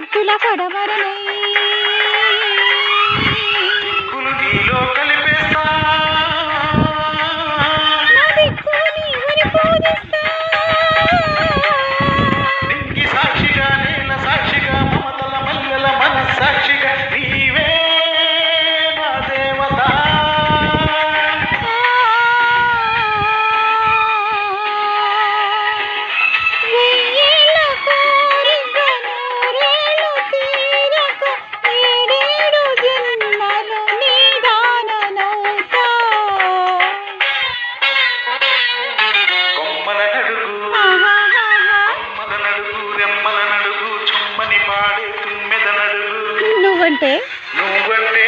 భక్తుల కొడవరనై నువ్వంటే? నువ్వంటే